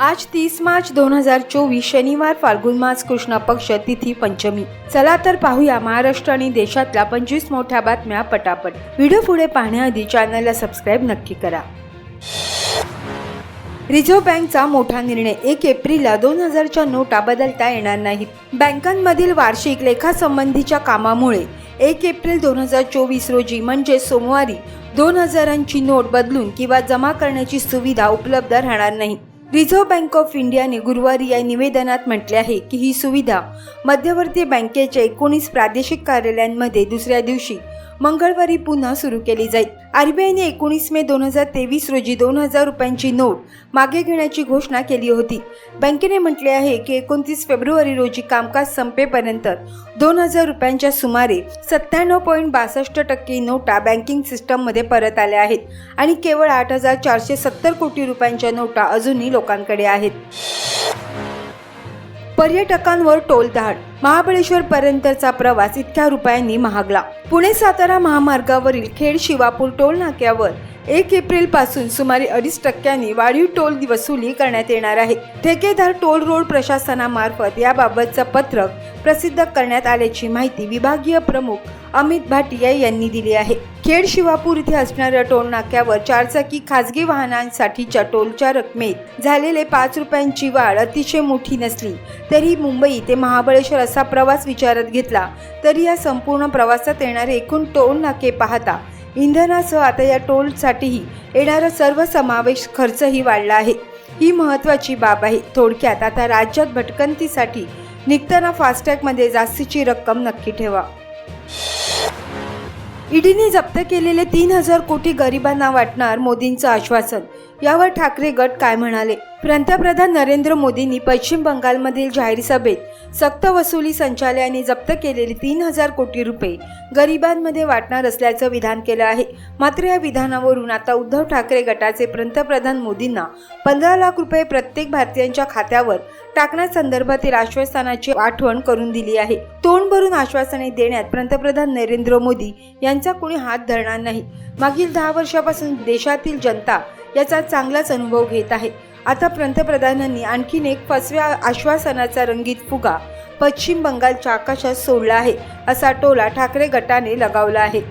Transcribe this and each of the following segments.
आज तीस मार्च दोन हजार चोवीस शनिवार फाल्गुन मास कृष्ण पक्ष तिथी पंचमी. चला तर पाहूया महाराष्ट्र आणि देशातल्या पंचवीस मोठ्या बातम्या पटापट. व्हिडिओ पुढे पाहण्याआधी चॅनलला सबस्क्राईब नक्की करा. रिझर्व्ह बँकचा मोठा निर्णय. एक एप्रिलला दोन हजारच्या नोटा बदलता येणार नाहीत. बँकांमधील वार्षिक लेखासंबंधीच्या कामामुळे एक एप्रिल दोन हजार चोवीस रोजी म्हणजे सोमवारी दोन हजारांची नोट बदलून किंवा जमा करण्याची सुविधा उपलब्ध राहणार नाही. रिझर्व्ह बँक ऑफ इंडियाने गुरुवारी या निवेदनात म्हटले आहे की ही सुविधा मध्यवर्ती बँकेच्या एकोणीस प्रादेशिक कार्यालयांमध्ये दुसऱ्या दिवशी मंगळवारी पुन्हा सुरू केली जाईल. आरबीआयने एकोणीस मे दोन हजार तेवीस रोजी दोन हजार रुपयांची नोट मागे घेण्याची घोषणा केली होती. बँकेने म्हटले आहे की एकोणतीस फेब्रुवारी रोजी कामकाज संपेपर्यंत दोन हजार रुपयांच्या सुमारे सत्त्याण्णव पॉईंट बासष्ट टक्के नोटा बँकिंग सिस्टममध्ये परत आल्या आहेत आणि केवळ आठ हजार चारशे सत्तर कोटी रुपयांच्या नोटा अजूनही लोकांकडे आहेत. पर्यटकांवर टोलधाड. महाबळेश्वर पर्यंतचा प्रवास इतक्या रुपयांनी महागला. पुणे सातारा महामार्गावरील खेड शिवापूर टोल नाक्यावर एक एप्रिलपासून सुमारे अडीच टक्क्यांनी वाढीव टोल वसुली करण्यात येणार आहे. ठेकेदार टोल रोड प्रशासनामार्फत याबाबतचं पत्रक प्रसिद्ध करण्यात आल्याची माहिती विभागीय प्रमुख अमित भाटिया यांनी दिली आहे. खेड शिवापूर इथे असणाऱ्या टोल नाक्यावर चारचाकी खासगी वाहनांसाठीच्या टोलच्या रकमेत झालेले पाच रुपयांची वाढ अतिशय मोठी नसली तरी मुंबई ते महाबळेश्वर असा प्रवास विचारात घेतला तरी या संपूर्ण प्रवासात येणारे एकूण टोल नाके पाहता इंधनासह आता या टोलसाठीही येणारा सर्व समावेश खर्चही वाढला आहे. ही महत्त्वाची बाब आहे. थोडक्यात आता राज्यात भटकंतीसाठी निघताना फास्टॅगमध्ये जास्तीची रक्कम नक्की ठेवा. ईडीने जप्त केलेले तीन हजार कोटी गरिबांना वाटणार मोदींचं आश्वासन. यावर ठाकरे गट काय म्हणाले? पंतप्रधान नरेंद्र मोदींनी पश्चिम बंगालमधील जाहीर सभेत सक्त वसुली संचालयाने जप्त केलेले तीन हजार कोटी रुपये गरिबांमध्ये वाटणार असल्याचं विधान केलं आहे. मात्र या विधानावरून आता उद्धव ठाकरे गटाचे पंतप्रधान मोदींना पंधरा लाख रुपये प्रत्येक भारतीयांच्या खात्यावर टाकण्यासंदर्भातील आश्वासनाची आठवण करून दिली आहे. तोंड भरून आश्वासने देण्यात पंतप्रधान नरेंद्र मोदी यांचा कोणी हात धरणार नाही. मागील दहा वर्षापासून देशातील जनता याचा चांगलाच अनुभव घेत आहे. आता पंतप्रधानांनी आणखीन एक फसव्या आश्वासनाचा रंगीत फुगा पश्चिम बंगालच्या आकाशात सोडला आहे असा टोला ठाकरे गटाने लगावला आहे.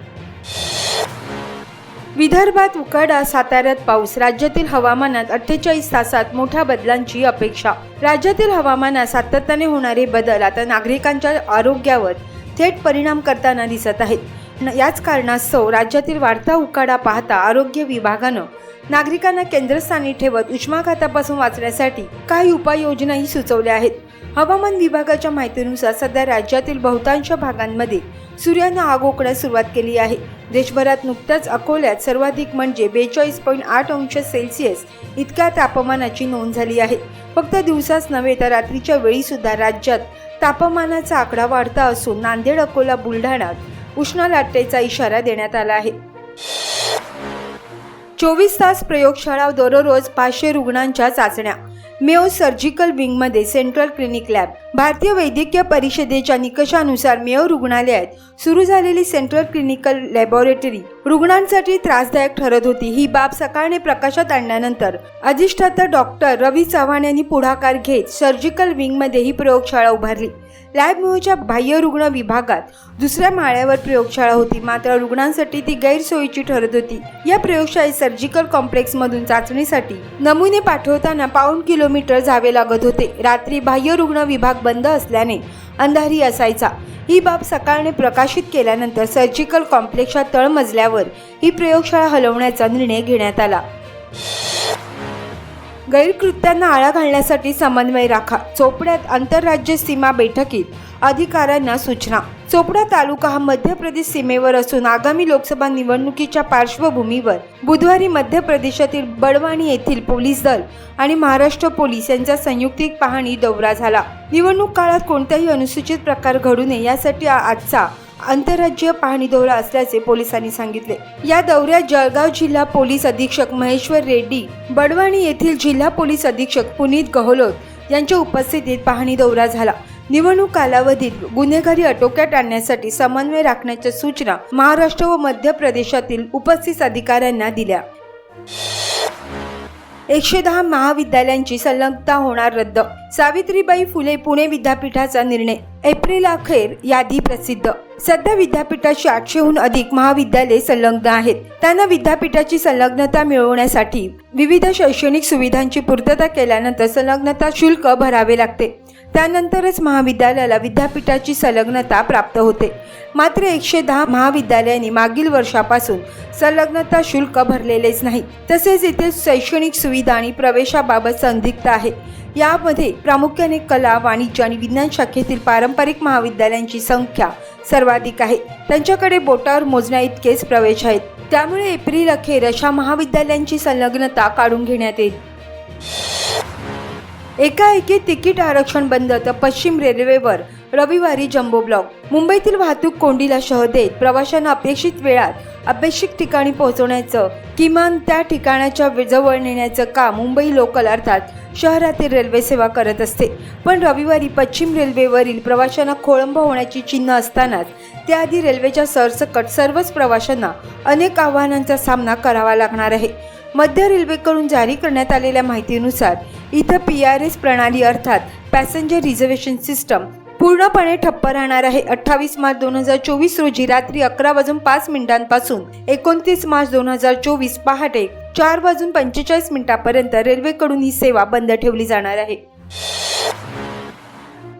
विदर्भात उकाडा साताऱ्यात पाऊस राज्यातील हवामानात अठ्ठेचाळीस तासात मोठ्या बदलांची अपेक्षा. राज्यातील हवामानात सातत्याने होणारे बदल आता नागरिकांच्या आरोग्यावर थेट परिणाम करताना दिसत आहेत. न- याच कारणास्तव राज्यातील वाढता उकाडा पाहता आरोग्य विभागानं नागरिकांना केंद्रस्थानी ठेवत उष्माघातापासून वाचण्यासाठी काही उपाययोजनाही सुचवल्या आहेत. हवामान विभागाच्या माहितीनुसार सध्या राज्यातील बहुतांश भागांमध्ये सूर्यानं आग ओकण्यास सुरुवात केली आहे. देशभरात नुकत्याच अकोल्यात सर्वाधिक म्हणजे बेचाळीस पॉईंट आठ अंश सेल्सिअस इतक्या तापमानाची नोंद झाली आहे. फक्त दिवसाच नव्हे तर रात्रीच्या वेळी सुद्धा राज्यात तापमानाचा आकडा वाढता असून नांदेड अकोला बुलढाण्यात उष्ण लाटेचा इशारा देण्यात आला आहे. चोवीस तास प्रयोगशाळा दररोज पाचशे रुग्णांच्या चाचण्या. मेव सर्जिकल विंगमध्ये सेंट्रल क्लिनिक लॅब. भारतीय वैद्यकीय परिषदेच्या निकषानुसार मेओ रुग्णालयात सुरू झालेली सेंट्रल क्लिनिकल लॅबोरेटरी रुग्णांसाठी त्रासदायक ठरत होती. ही बाब सकाळने प्रकाशात आणल्यानंतर अधिष्ठाता डॉक्टर रवी चव्हाण यांनी पुढाकार घेत सर्जिकल विंगमध्ये ही प्रयोगशाळा उभारली. लॅब बाह्य रुग्ण विभागात दुसऱ्या माळ्यावर प्रयोगशाळा होती. मात्र रुग्णांसाठी ती गैरसोयीची ठरत होती. या प्रयोगशाळेत सर्जिकल कॉम्प्लेक्समधून चाचणीसाठी नमुने पाठवताना पाऊण किलोमीटर जावे लागत होते. रात्री बाह्य रुग्ण विभाग बंद असल्याने अंधारी असायचा. ही बाब सकाळने प्रकाशित केल्यानंतर सर्जिकल कॉम्प्लेक्सच्या तळमजल्यावर ही प्रयोगशाळा हलवण्याचा निर्णय घेण्यात आला. गैरकृत्यांना आळा घालण्यासाठी समन्वय राखा. चोपड्यात आंतरराज्य सीमा बैठकीत अधिकाऱ्यांना सूचना. चोपडा तालुका हा मध्य प्रदेश सीमेवर असून आगामी लोकसभा निवडणुकीच्या पार्श्वभूमीवर बुधवारी मध्य प्रदेशातील बडवाणी येथील पोलीस दल आणि महाराष्ट्र पोलीस यांचा संयुक्तिक पाहणी दौरा झाला. निवडणूक काळात कोणताही अनुसूचित प्रकार घडू नये यासाठी आजचा आंतरराज्यीय पाहणी दौरा असल्याचे पोलिसांनी सांगितले. या दौऱ्यात जळगाव जिल्हा पोलीस अधीक्षक महेश्वर रेड्डी बडवाणी येथील जिल्हा पोलीस अधीक्षक पुनीत गहलोत यांच्या उपस्थितीत पाहणी दौरा झाला. निवडणूक कालावधीत गुन्हेगारी आटोक्यात आणण्यासाठी समन्वय राखण्याच्या सूचना महाराष्ट्र व मध्य प्रदेशातील उपस्थित अधिकाऱ्यांना दिल्या. एकशे दहा महाविद्यालयांची संलग्नता होणार रद्द. सावित्रीबाई फुले पुणे विद्यापीठाचा निर्णय. एप्रिल अखेर यादी प्रसिद्ध. सध्या विद्यापीठाची आठशेहून अधिक महाविद्यालये संलग्न आहेत. त्यांना विद्यापीठाची संलग्नता मिळवण्यासाठी विविध शैक्षणिक सुविधांची पूर्तता केल्यानंतर संलग्नता शुल्क भरावे लागते. त्यानंतरच महाविद्यालयाला विद्यापीठाची संलग्नता प्राप्त होते. मात्र एकशे दहा महाविद्यालयांनी मागील वर्षापासून संलग्नता शुल्क भरलेलेच नाही. तसेच इथे शैक्षणिक सुविधा आणि प्रवेशाबाबत संदिग्ध आहे. यामध्ये प्रामुख्याने कला वाणिज्य आणि विज्ञान शाखेतील पारंपरिक महाविद्यालयांची संख्या सर्वाधिक आहे. त्यांच्याकडे बोटावर मोजण्या इतकेच प्रवेश आहेत. त्यामुळे एप्रिल अखेर अशा महाविद्यालयांची संलग्नता काढून घेण्यात येईल. एकाएकी तिकीट आरक्षण बंद तर पश्चिम रेल्वेवर रविवारी जम्बो ब्लॉक. मुंबईतील वाहतूक कोंडीला शह देत प्रवाशांना अपेक्षित वेळात अपेक्षित ठिकाणी पोहोचवण्याचं किमान त्या ठिकाणाच्या जवळ नेण्याचं काम मुंबई लोकल अर्थात शहरातील रेल्वे सेवा करत असते. पण रविवारी पश्चिम रेल्वेवरील प्रवाशांना खोळंब होण्याची चिन्ह असतानाच त्याआधी रेल्वेच्या सरसकट सर्वच प्रवाशांना अनेक आव्हानांचा सामना करावा लागणार आहे. मध्य रेल्वेकडून जारी करण्यात आलेल्या माहितीनुसार इथं पी आर एस प्रणाली अर्थात पॅसेंजर रिझर्वेशन सिस्टम पूर्णपणे ठप्प राहणार आहे. अठ्ठावीस मार्च दोन हजार चोवीस रोजी रात्री अकरा वाजून पाच मिनिटांपासून एकोणतीस मार्च दोन हजार चोवीस पहाटे चार वाजून पंचेचाळीस मिनिटांपर्यंत रेल्वेकडून ही सेवा बंद ठेवली जाणार आहे.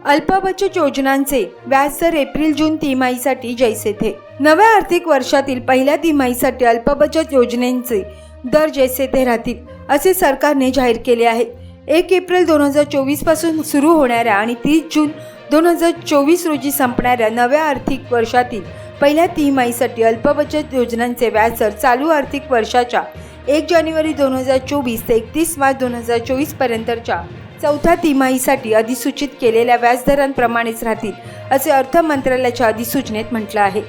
अल्पबचत योजनांचे व्याजदर एप्रिल जून तिमाहीसाठी जैसे थे. नव्या आर्थिक वर्षातील पहिल्या तिमाहीसाठी अल्पबचत योजनेचे दर जैसे थे राहतील असे सरकारने जाहीर केले आहे. एक एप्रिल दोन हजार चोवीसपासून सुरू होणाऱ्या आणि तीस जून दोन हजार चोवीस रोजी संपणाऱ्या नव्या आर्थिक वर्षातील पहिल्या तिमाहीसाठी अल्पबचत योजनांचे व्याजदर चालू आर्थिक वर्षाच्या एक जानेवारी दोन हजार चोवीस ते एकतीस मार्च दोन हजार चोवीस पर्यंतच्या चौथ्या तिमाहीसाठी अधिसूचित केलेल्या व्याजदरांप्रमाणेच राहतील असे अर्थ मंत्रालयाच्या अधिसूचनेत म्हटलं आहे.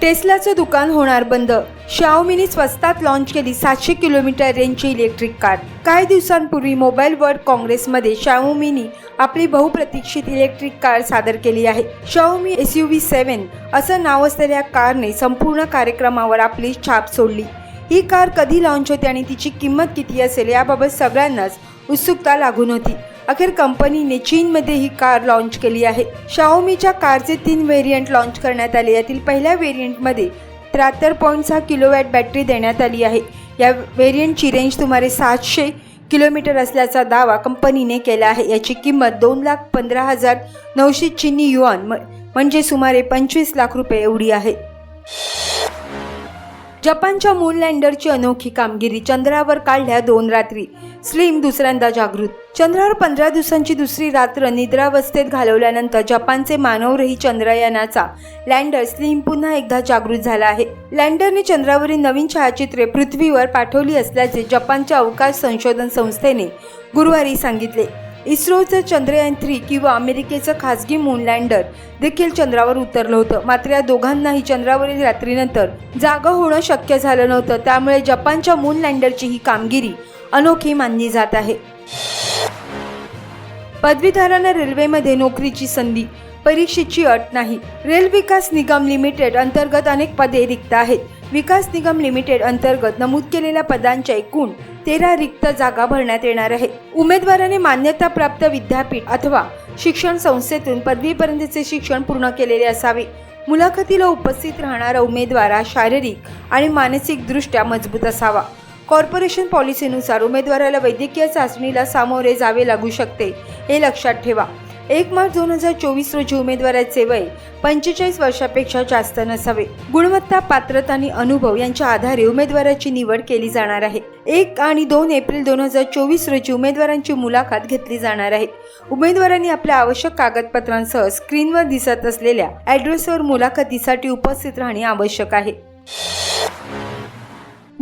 टेस्लाचं दुकान होणार बंद शाओमीने स्वस्तात लॉन्च केली सातशे किलोमीटर रेंजची इलेक्ट्रिक कार काही दिवसांपूर्वी मोबाईल वर्ल्ड काँग्रेसमध्ये शाओमीने आपली बहुप्रतीक्षित इलेक्ट्रिक कार सादर केली आहे. Xiaomi S U V seven असं नाव असलेल्या कारने संपूर्ण कार्यक्रमावर आपली छाप सोडली. ही कार कधी लॉन्च होते आणि तिची किंमत किती असेल याबाबत सगळ्यांनाच उत्सुकता लागून होती. अखेर कंपनीने चीनमध्ये ही कार लॉन्च केली आहे. शाओमीच्या कारचे तीन व्हेरियंट लॉन्च करण्यात आले. यातील पहिल्या व्हेरियंटमध्ये त्र्याहत्तर पॉईंट सहा किलोवॅट बॅटरी देण्यात आली आहे. या व्हेरियंटची रेंज सुमारे सातशे किलोमीटर असल्याचा दावा कंपनीने केला आहे. याची किंमत दोन लाख पंधरा हजार नऊशे चिनी युआन म- म्हणजे सुमारे पंचवीस लाख रुपये एवढी आहे. जपानच्या मून लँडरची अनोखी कामगिरी चंद्रावर काढल्या दोन रात्री. स्लिम दुसऱ्यांदा जागृत. चंद्रावर पंधरा दिवसांची दुसरी रात्र निद्रावस्थेत घालवल्यानंतर जपानचे मानवरही चंद्रयानाचा लँडर स्लिम पुन्हा एकदा जागृत झाला आहे. लँडरने चंद्रावरील नवीन छायाचित्रे पृथ्वीवर पाठवली असल्याचे जपानच्या अवकाश संशोधन संस्थेने गुरुवारी सांगितले. इस्रोचं चंद्रयान थ्री किंवा अमेरिकेचं खासगी मून लँडर देखील चंद्रावर उतरलं होतं. मात्र या दोघांनाही चंद्रावरील रात्रीनंतर जागा होणं शक्य झालं नव्हतं. त्यामुळे जपानच्या मून लँडरची ही कामगिरी अनोखी मानली जात आहे. पदवीधरांना रेल्वेमध्ये नोकरीची संधी परीक्षेची अट नाही. रेल विकास निगम लिमिटेड अंतर्गत अनेक पदे रिक्त आहेत. विकास निगम लिमिटेड अंतर्गत नमूद केलेल्या पदांच्या एकूण तेरा रिक्त जागा भरण्यात येणार आहे. उमेदवाराने मान्यताप्राप्त विद्यापीठ अथवा शिक्षण संस्थेतून पदवीपर्यंतचे शिक्षण पूर्ण केलेले असावे. मुलाखतीला उपस्थित राहणारा उमेदवार हा शारीरिक आणि मानसिकदृष्ट्या मजबूत असावा. कॉर्पोरेशन पॉलिसीनुसार उमेदवाराला वैद्यकीय चाचणीला सामोरे जावे लागू शकते हे लक्षात ठेवा. एक मार्च दोन हजार चोवीस रोजी उमेदवाराचे वय पंचेचाळीस वर्षापेक्षा जास्त नसावे. गुणवत्ता पात्रता आणि अनुभव यांच्या आधारे उमेदवाराची निवड केली जाणार आहे. एक आणि दोन एप्रिल दोन हजार चोवीस रोजी उमेदवारांची मुलाखत घेतली जाणार आहे. उमेदवारांनी आपल्या आवश्यक कागदपत्रांसह स्क्रीनवर दिसत असलेल्या ॲड्रेसवर मुलाखतीसाठी उपस्थित राहणे आवश्यक आहे.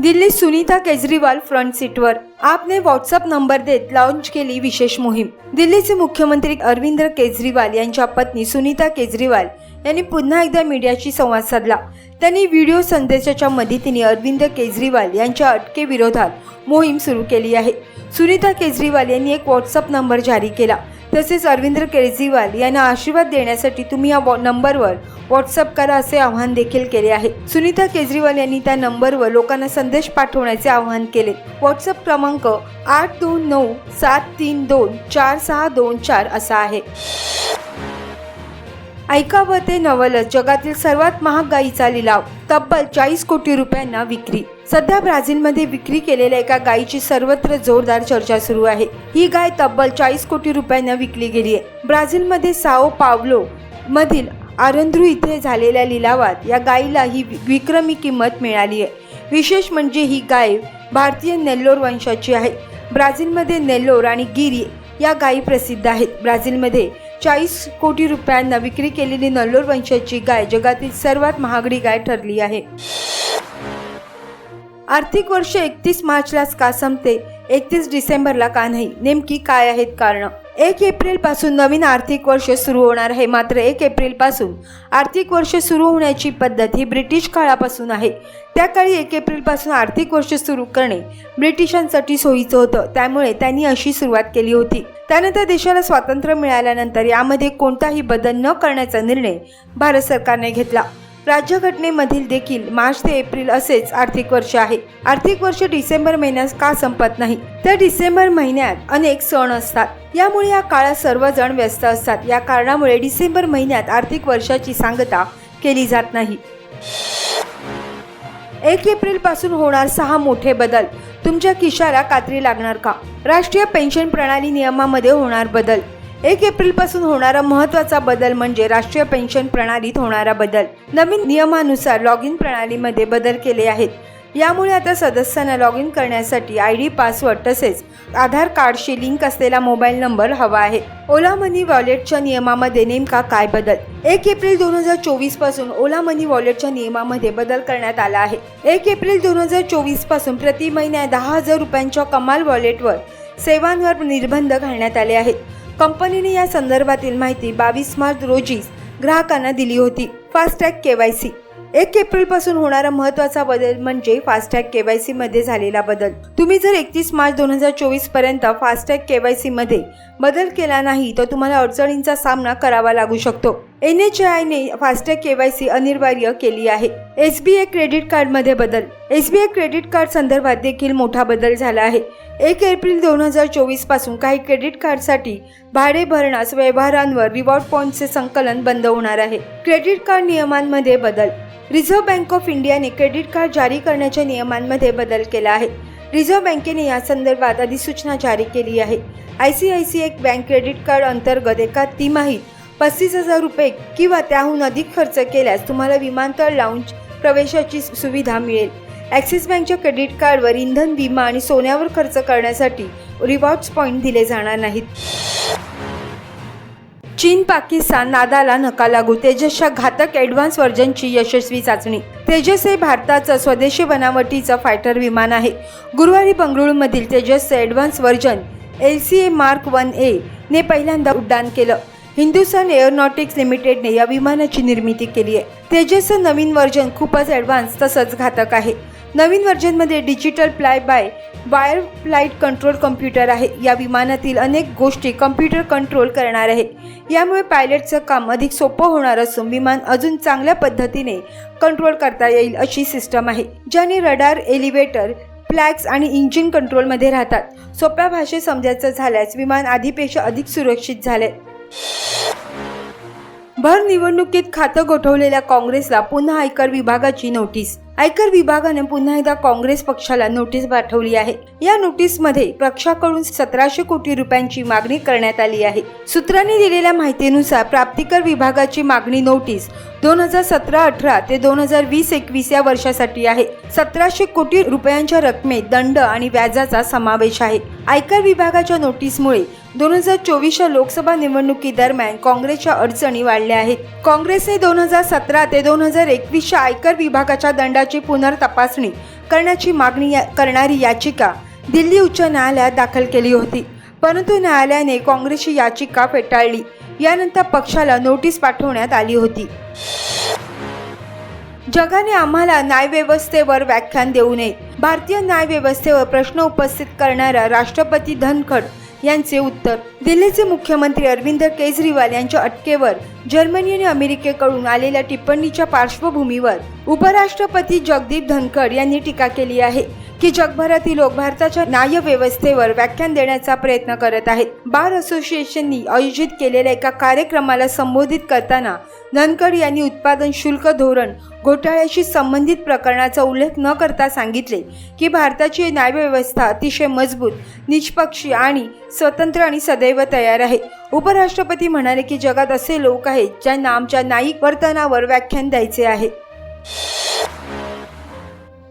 दिल्लीत सुनीता केजरीवाल फ्रंट सीटवर आपने व्हॉट्सअप नंबर देत लॉन्च केली विशेष मोहीम. दिल्लीचे मुख्यमंत्री अरविंद केजरीवाल यांच्या पत्नी सुनीता केजरीवाल यांनी पुन्हा एकदा मीडियाशी संवाद साधला. त्यांनी व्हिडिओ संदेशाच्या मदतीने अरविंद केजरीवाल यांच्या अटकेविरोधात मोहीम सुरू केली आहे. सुनीता केजरीवाल यांनी एक व्हॉट्सअप नंबर जारी केला. तसेच अरविंद केजरीवाल यांना आशीर्वाद देण्यासाठी तुम्ही या नंबरवर व्हॉट्सअप करा असे आवाहन देखील केले आहे. सुनीता केजरीवाल यांनी त्या नंबरवर लोकांना संदेश पाठवण्याचे आवाहन केले. व्हॉट्सअप क्रमांक आठ दोन नऊ सात तीन दोन चार सहा दोन चार असा आहे. ऐकावं ते नवलच जगातील सर्वात महाग गायीचा लिलाव तब्बल चाळीस कोटी रुपयांना विक्री. सध्या ब्राझीलमध्ये विक्री केलेल्या एका गायीची सर्वत्र जोरदार चर्चा सुरू आहे. ही गाय तब्बल चाळीस कोटी रुपयांना विकली गेली आहे. ब्राझीलमध्ये साओ पावलो मधील आरंध्रू इथे झालेल्या लिलावात या गायीला ही वि- विक्रमी किंमत मिळाली आहे. विशेष म्हणजे ही गाय भारतीय नेल्लोर वंशाची आहे. ब्राझीलमध्ये नेल्लोर आणि गिरी या गायी प्रसिद्ध आहेत. ब्राझीलमध्ये चाळीस कोटी रुपयांना विक्री केलेली नल्लोर वंशाची गाय जगातील सर्वात महागडी गाय ठरली आहे. आर्थिक वर्ष एकतीस मार्चलाच का संपते? एकतीस डिसेंबरला का नाही? नेमकी काय आहेत कारण? एक एप्रिलपासून नवीन आर्थिक वर्ष सुरू होणार आहे. मात्र एक एप्रिलपासून आर्थिक वर्ष सुरू होण्याची पद्धत ही ब्रिटिश काळापासून आहे. त्या काळी एक एप्रिलपासून आर्थिक वर्ष सुरू करणे ब्रिटिशांसाठी सोयीचं होतं. त्यामुळे त्यांनी अशी सुरुवात केली होती. त्यानंतर देशाला स्वातंत्र्य मिळाल्यानंतर यामध्ये कोणताही बदल न करण्याचा निर्णय भारत सरकारने घेतला. राज्यघटनेमधील देखील मार्च ते एप्रिल असेच आर्थिक वर्ष आहे. आर्थिक वर्ष डिसेंबर महिन्यात का संपत नाही? तर डिसेंबर महिन्यात अनेक सण असतात. यामुळे या काळात सर्वजण व्यस्त असतात. या कारणामुळे डिसेंबर महिन्यात आर्थिक वर्षाची सांगता केली जात नाही. एक एप्रिलपासून होणार सहा मोठे बदल. तुमच्या खिशाला कात्री लागणार का? राष्ट्रीय पेन्शन प्रणाली नियमामध्ये होणार बदल. एक एप्रिलपासून होणारा महत्त्वाचा बदल म्हणजे राष्ट्रीय पेन्शन प्रणालीत होणारा बदल. नवीन नियमानुसार लॉग इन प्रणालीमध्ये बदल केले आहेत. यामुळे आता सदस्यांना लॉग इन करण्यासाठी आय डी पासवर्ड तसेच आधार कार्डशी लिंक असलेला मोबाईल नंबर हवा आहे. ओला मनी वॉलेटच्या नियमामध्ये नेमका काय बदल? एक एप्रिल दोन हजार चोवीसपासून ओला मनी वॉलेटच्या नियमामध्ये बदल करण्यात आला आहे. एक एप्रिल दोन हजार चोवीसपासून प्रति महिन्या दहा हजार रुपयांच्या कमाल वॉलेटवर सेवांवर निर्बंध घालण्यात आले आहेत. कंपनीने या संदर्भातील माहिती बावीस मार्च रोजी ग्राहकांना दिली होती. FASTag K Y C. एक एप्रिलपासून होणारा महत्त्वाचा बदल म्हणजे फास्टॅग के वायमध्ये झालेला बदल. तुम्ही जर एकतीस मार्च दोन हजार चोवीसपर्यंत फास्टॅग वायमध्ये बदल केला नाही तर तुम्हाला अडचणींचा सामना करावा लागू शकतो. एन एच आयने फास्टॅग केवायसी अनिवार्य केली आहे. एस बी आय क्रेडिट कार्डमध्ये बदल. S B I credit card संदर्भात देखील मोठा बदल झाला आहे. एक एप्रिल दोन हजार चोवीसपासून काही क्रेडिट कार्डसाठी भाडे भरण्यास व्यवहारांवर रिवॉर्ड पॉईंटचे संकलन बंद होणार आहे. क्रेडिट कार्ड नियमांमध्ये बदल. रिझर्व्ह बँक ऑफ इंडियाने क्रेडिट कार्ड जारी करण्याच्या नियमांमध्ये बदल केला आहे. रिझर्व्ह बँकेने या संदर्भात अधिसूचना जारी केली आहे. I C I C I bank credit card अंतर्गत एका तिमाहीत पस्तीस हजार रुपये किंवा त्याहून अधिक खर्च केल्यास तुम्हाला विमानतळ लाऊंज प्रवेशाची सुविधा मिळेल. ॲक्सिस बँकच्या क्रेडिट कार्डवर इंधन विमा आणि सोन्यावर खर्च करण्यासाठी रिवॉर्ड्स पॉईंट दिले जाणार नाहीत. चीन पाकिस्तान नादाला नका लागू. तेजसच्या घातक ॲडव्हान्स व्हर्जनची यशस्वी चाचणी. तेजस हे भारताचं स्वदेशी बनावटीचं फायटर विमान आहे. गुरुवारी बंगळुरूमधील तेजसचं advance version L C A mark one A ने पहिल्यांदा उड्डाण केलं. हिंदुस्थान एअरोनॉटिक्स लिमिटेडने या विमानाची निर्मिती केली आहे. तेजसचं नवीन व्हर्जन खूपच ॲडव्हान्स तसंच घातक आहे. नवीन व्हर्जनमध्ये digital fly by wire flight control computer आहे. या विमानातील अनेक गोष्टी कम्प्युटर कंट्रोल करणार आहे. यामुळे पायलटचं काम अधिक सोपं होणार असून विमान अजून चांगल्या पद्धतीने कंट्रोल करता येईल अशी सिस्टम आहे ज्याने रडार एलिव्हेटर फ्लॅग्स आणि इंजिन कंट्रोलमध्ये राहतात. सोप्या भाषेत समजायचं झाल्यास विमान आधीपेक्षा अधिक सुरक्षित झाले. भर निवडणुकीत खातं गोठवलेल्या काँग्रेसला पुन्हा आयकर विभागाची नोटीस आयकर विभागाने पुन्हा एकदा काँग्रेस पक्षाला नोटीस पाठवली आहे. या नोटीसमध्ये पक्षाकडून सतराशे कोटी रुपयांची मागणी करण्यात आली आहे. सूत्रांनी दिलेल्या माहितीनुसार प्राप्तिकर विभागाची मागणी नोटीस दोन हजार सतरा अठरा ते दोन हजार वीस एकवीस या वर्षासाठी आहे. सतराशे कोटी रुपयांच्या रकमेत दंड आणि व्याजाचा समावेश आहे. आयकर विभागाच्या नोटीसमुळे दोन हजार चोवीसच्या लोकसभा निवडणुकीदरम्यान काँग्रेसच्या अडचणी वाढल्या आहेत. काँग्रेसने दोन हजार सतरा ते दोन हजार एकवीसच्या आयकर विभागाच्या दंडाची पुनर्तपासणी करण्याची मागणी या- करणारी याचिका दिल्ली उच्च न्यायालयात दाखल केली होती. परंतु न्यायालयाने काँग्रेसची याचिका फेटाळली. यानंतर पक्षाला नोटीस पाठवण्यात आली होती. जगाने आम्हाला न्यायव्यवस्थेवर व्याख्यान देऊ नये. भारतीय न्यायव्यवस्थेवर प्रश्न उपस्थित करणारा राष्ट्रपती धनखड यांचे उत्तर. दिल्लीचे मुख्यमंत्री अरविंद केजरीवाल यांच्या अटकेवर जर्मनी आणि अमेरिकेकडून आलेल्या टिप्पणीच्या पार्श्वभूमीवर उपराष्ट्रपती जगदीप धनखड यांनी टीका केली आहे. की जगभरातील लोक भारताच्या न्यायव्यवस्थेवर व्याख्यान देण्याचा प्रयत्न करत आहेत. बार असोसिएशननी आयोजित केलेल्या एका कार्यक्रमाला संबोधित करताना धनकड यांनी उत्पादन शुल्क धोरण घोटाळ्याशी संबंधित प्रकरणाचा उल्लेख न करता सांगितले की भारताची न्यायव्यवस्था अतिशय मजबूत निष्पक्षी आणि स्वतंत्र आणि सदैव तयार आहे. उपराष्ट्रपती म्हणाले की जगात असे लोक आहेत ज्यांना आमच्या न्यायिक वर्तनावर व्याख्यान द्यायचे आहे.